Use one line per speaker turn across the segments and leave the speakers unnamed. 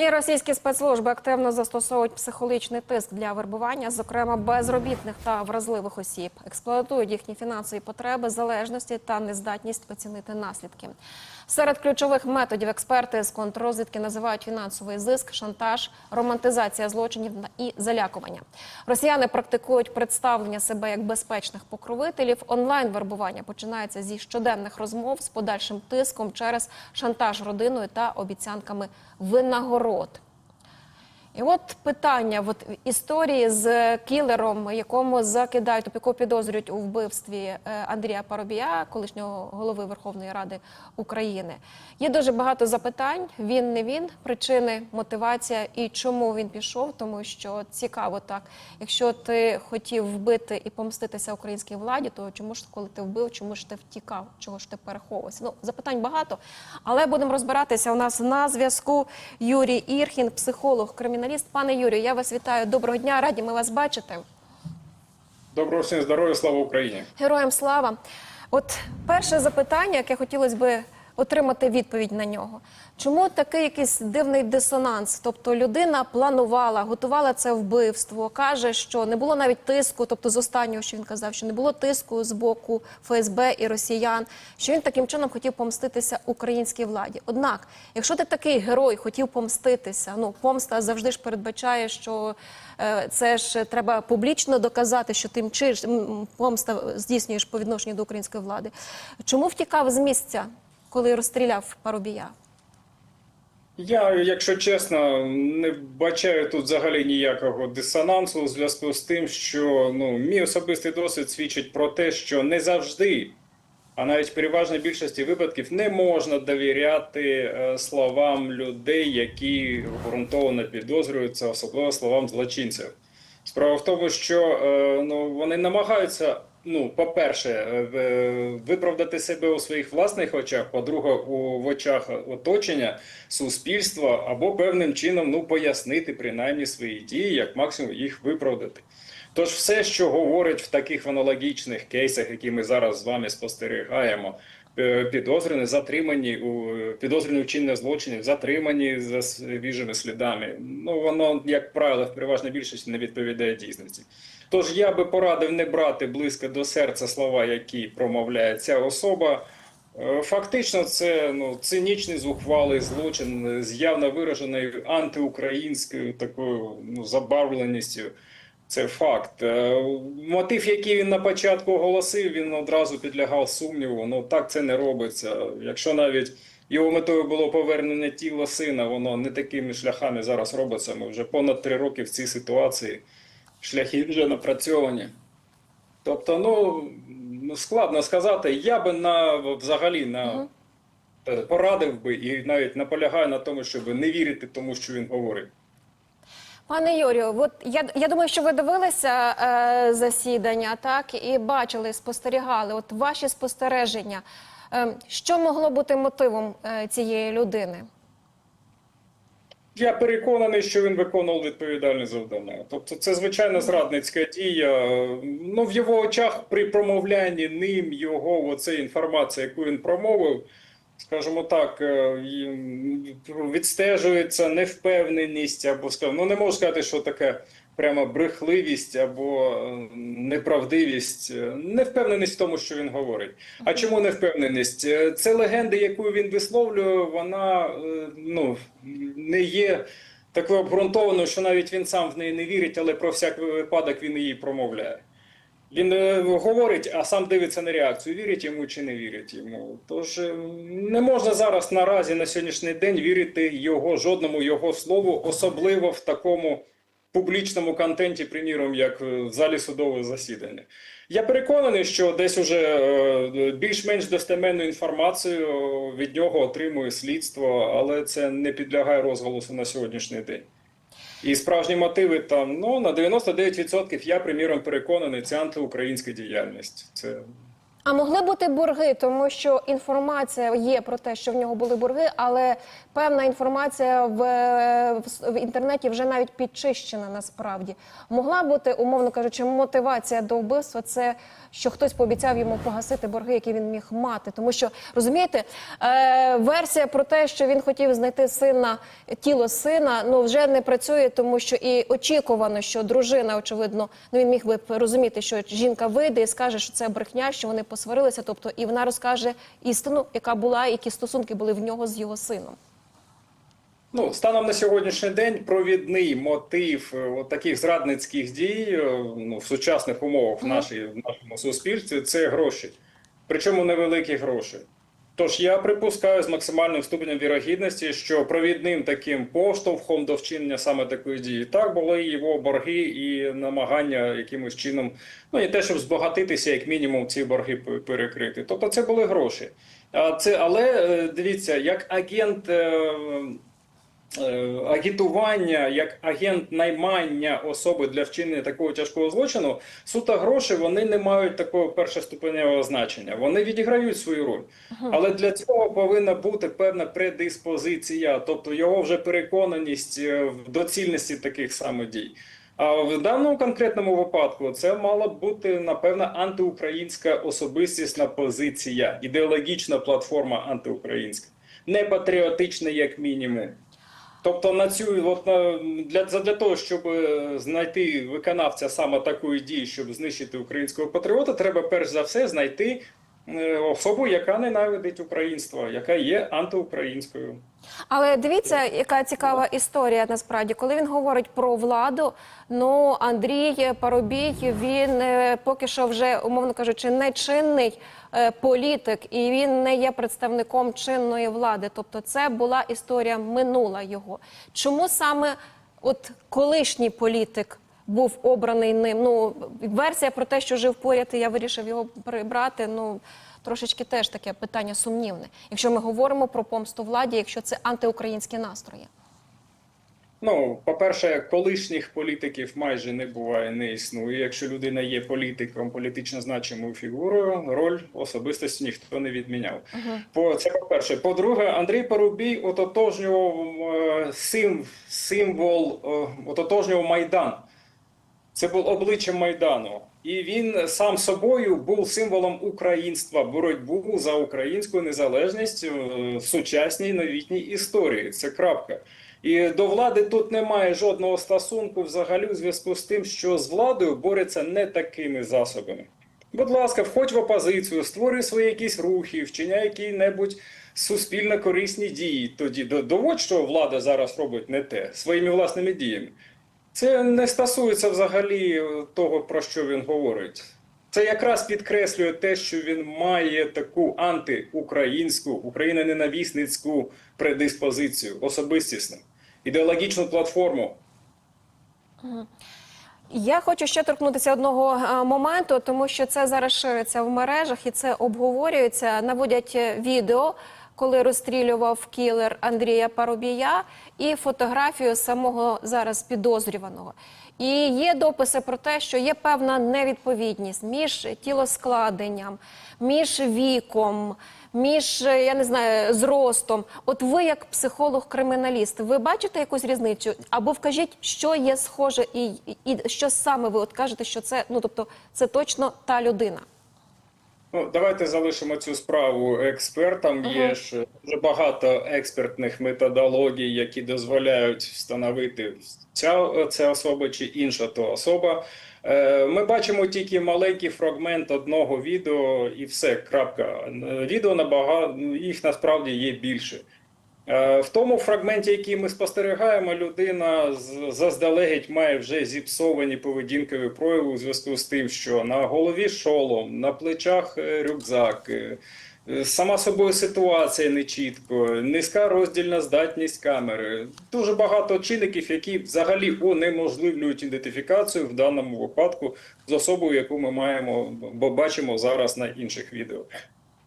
І російські спецслужби активно застосовують психологічний тиск для вербування, зокрема безробітних та вразливих осіб, експлуатують їхні фінансові потреби, залежності та нездатність оцінити наслідки. Серед ключових методів експерти з контррозвідки називають фінансовий зиск, шантаж, романтизація злочинів і залякування. Росіяни практикують представлення себе як безпечних покровителів. Онлайн вербування починається зі щоденних розмов з подальшим тиском через шантаж родиною та обіцянками винагород. І от питання от історії з кілером, якому закидають, якого підозрюють у вбивстві е, Андрія Парубія, колишнього голови Верховної Ради України. Є дуже багато запитань. Він не він, причини, мотивація і чому він пішов. Тому що цікаво так. Якщо ти хотів вбити і помститися українській владі, то чому ж коли ти вбив, чому ж ти втікав, чого ж ти переховувався? Ну запитань багато, але будемо розбиратися. У нас на зв'язку Юрій Ірхін, психолог, криміналіст. Пане Юрію, я вас вітаю. Доброго дня, раді ми вас бачити.
Доброго всім здоров'я, слава Україні.
Героям слава. От перше запитання, яке хотілося би отримати відповідь на нього. Чому такий якийсь дивний дисонанс? Тобто людина планувала, готувала це вбивство, каже, що не було навіть тиску, тобто з останнього, що він казав, що не було тиску з боку ФСБ і росіян, що він таким чином хотів помститися українській владі. Однак, якщо ти такий герой хотів помститися, ну помста завжди ж передбачає, що е, це ж треба публічно доказати, що тим чи ж, м, помста здійснюєш по відношенню до української влади. Чому втікав з місця, коли розстріляв Парубія?
Я, якщо чесно, не бачаю тут взагалі ніякого дисонансу у зв'язку з тим, що ну, мій особистий досвід свідчить про те, що не завжди, а навіть в переважній більшості випадків, не можна довіряти е, словам людей, які ґрунтовно підозрюються, особливо словам злочинців. Справа в тому, що е, ну, вони намагаються, ну, по-перше, е, виправдати себе у своїх власних очах, по-друге, у в очах оточення, суспільства, або певним чином ну, пояснити принаймні свої дії, як максимум їх виправдати. Тож все, що говорить в таких аналогічних кейсах, які ми зараз з вами спостерігаємо, е, підозрювані, затримані у підозрювані вчинення злочинів, затримані за свіжими слідами. Ну воно, як правило, в переважній більшості не відповідає дійсності. Тож я би порадив не брати близько до серця слова, які промовляє ця особа. Е, Фактично, це ну цинічний зухвалий злочин з явно вираженою антиукраїнською такою ну забарвленістю. Це факт. Е, Мотив, який він на початку оголосив, він одразу підлягав сумніву. Ну так це не робиться. Якщо навіть його метою було повернення тіла сина, воно не такими шляхами зараз робиться. Ми вже понад три роки в цій ситуації. Шляхи вже напрацьовані. Тобто, ну ну, складно сказати. Я би на взагалі на порадив би і навіть наполягаю на тому, щоб не вірити тому, що він говорить.
Пане Юрію, от я, я думаю, що ви дивилися е, засідання, так і бачили, спостерігали. От ваші спостереження. Е, що могло бути мотивом е, цієї людини?
Я переконаний, що він виконував відповідальне завдання. Тобто, це звичайно зрадницька дія. Ну в його очах при промовлянні ним його оце інформація, яку він промовив, скажімо так, е, відстежується невпевненість або скажімо, ну не можу сказати, що таке прямо брехливість або е, неправдивість, е, невпевненість в тому, що він говорить. А чому невпевненість? Це легенда, яку він висловлює, вона ну не є такою обґрунтованою, що навіть він сам в неї не вірить, але про всяк випадок він її промовляє. Він е, говорить, а сам дивиться на реакцію, вірять йому чи не вірять йому. Тож е, не можна зараз наразі на сьогоднішній день вірити його жодному його слову, особливо в такому публічному контенті, приміром, як е, в залі судового засідання. Я переконаний, що десь уже більш-менш достеменну інформацію від нього отримує слідство, але це не підлягає розголосу на сьогоднішній день. І справжні мотиви там ну на 99% я приміром переконаний, це антиукраїнська діяльність. Це
А могли бути борги, тому що інформація є про те, що в нього були борги, але певна інформація в, в, в інтернеті вже навіть підчищена насправді. Могла бути, умовно кажучи, мотивація до вбивства це що хтось пообіцяв йому погасити борги, які він міг мати. Тому що розумієте, е, версія про те, що він хотів знайти сина, тіло сина, ну вже не працює, тому що і очікувано, що дружина, очевидно, ну він міг би розуміти, що жінка вийде і скаже, що це брехня, що вони посварилися. Тобто, і вона розкаже істину, яка була, які стосунки були в нього з його сином.
Ну, станом на сьогоднішній день провідний мотив е, от таких зрадницьких дій е, ну, в сучасних умовах в, нашій, в нашому суспільстві це гроші. Причому невеликі гроші. Тож я припускаю з максимальним ступенем вірогідності, що провідним таким поштовхом до вчинення саме такої дії так були його борги і намагання якимось чином, ну і те, щоб збагатитися, як мінімум, ці борги перекрити. Тобто це були гроші. А це, але е, дивіться, як агент. Е, агітування як агент наймання особи для вчинення такого тяжкого злочину, суто гроші вони не мають такого першоступеневого значення. Вони відіграють свою роль. Але для цього повинна бути певна предиспозиція, тобто його вже переконаність е, в доцільності таких саме дій. А в даному конкретному випадку це мала б бути напевно антиукраїнська особистісна позиція, ідеологічна платформа антиукраїнська, не патріотична, як мінімум. Тобто на цю от на для для того, щоб е, знайти виконавця саме такої дії, щоб знищити українського патріота, треба перш за все знайти особу, яка ненавидить українство, яка є антиукраїнською.
Але дивіться, яка цікава історія насправді, коли він говорить про владу. Ну Андрій Парубій, він е, поки що вже умовно кажучи, не чинний е, політик, і він не є представником чинної влади. Тобто, це була історія минула його. Чому саме от колишній політик? Був обраний ним. Ну версія про те, що жив поряд, і я вирішив його прибрати. Ну трошечки теж таке питання сумнівне. Якщо ми говоримо про помсту владі, якщо це антиукраїнські настрої.
Ну, по-перше, колишніх політиків майже не буває, не існує. Якщо людина є політиком, політично значимою фігурою, роль особистості ніхто не відміняв. По це по-перше. По-друге, Андрій Парубій ототожнював е, сим, символ, е, ототожнював Майдан. Це був обличчям Майдану. І він сам собою був символом українства, боротьбу за українську незалежність е, в сучасній новітній історії. Це крапка. І до влади тут немає жодного стосунку взагалі у зв'язку з тим, що з владою борються не такими засобами. Будь ласка, входь в опозицію, створюй свої якісь рухи, вчиняй які-небудь суспільно корисні дії. Тоді до- доводь, що влада зараз робить не те своїми власними діями. Це не стосується взагалі того, про що він говорить. Це якраз підкреслює те, що він має таку антиукраїнську, україноненавісницьку предиспозицію, особистісну, ідеологічну платформу.
Я хочу ще торкнутися одного е, моменту, тому що це зараз шириться в мережах і це обговорюється. Наводять е, відео, коли розстрілював кілер Андрія Парубія, і фотографію самого зараз підозрюваного. І є дописи про те, що є певна невідповідність між тілоскладенням, між віком, між я не знаю зростом. От ви, як психолог-криміналіст, ви бачите якусь різницю? Або вкажіть, що є схоже, і, і що саме ви от кажете, що це ну тобто це точно та людина.
Ну, давайте залишимо цю справу експертам. Є ж дуже багато експертних методологій, які дозволяють встановити ця, ця особа чи інша то особа. Е, Ми бачимо тільки маленький фрагмент одного відео, і все. Крапка. Е, Відео набагато їх насправді є більше. Е, В тому фрагменті, який ми спостерігаємо, людина заздалегідь має вже зіпсовані поведінкові прояви у зв'язку з тим, що на голові шолом, на плечах е, рюкзак, е, сама собою ситуація нечітко, низька роздільна здатність камери. Дуже багато чинників, які взагалі унеможливлюють ідентифікацію в даному випадку з особою, яку ми маємо, бо бачимо зараз на інших відео.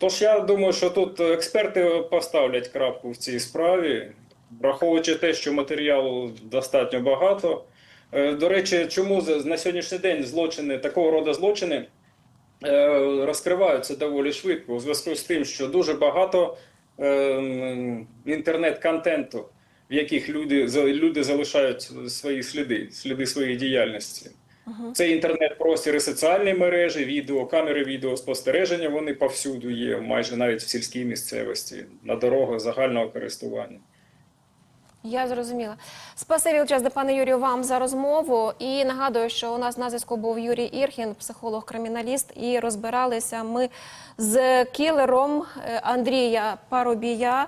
Тож я думаю, що тут експерти поставлять крапку в цій справі, враховуючи те, що матеріалу достатньо багато. Е, До речі, чому на сьогоднішній день злочини такого роду злочини е, розкриваються доволі швидко у зв'язку з тим, що дуже багато е, інтернет-контенту, в яких люди, люди залишають свої сліди, сліди своєї діяльності. Це інтернет-простір і соціальні мережі, відео, камери відеоспостереження, вони повсюду є, майже навіть в сільській місцевості, на дорогах загального користування.
Я зрозуміла. Спасибі величезне, пане Юрію, вам за розмову. І нагадую, що у нас на зв'язку був Юрій Ірхін, психолог-криміналіст, і розбиралися ми з кілером е, Андрія Парубія.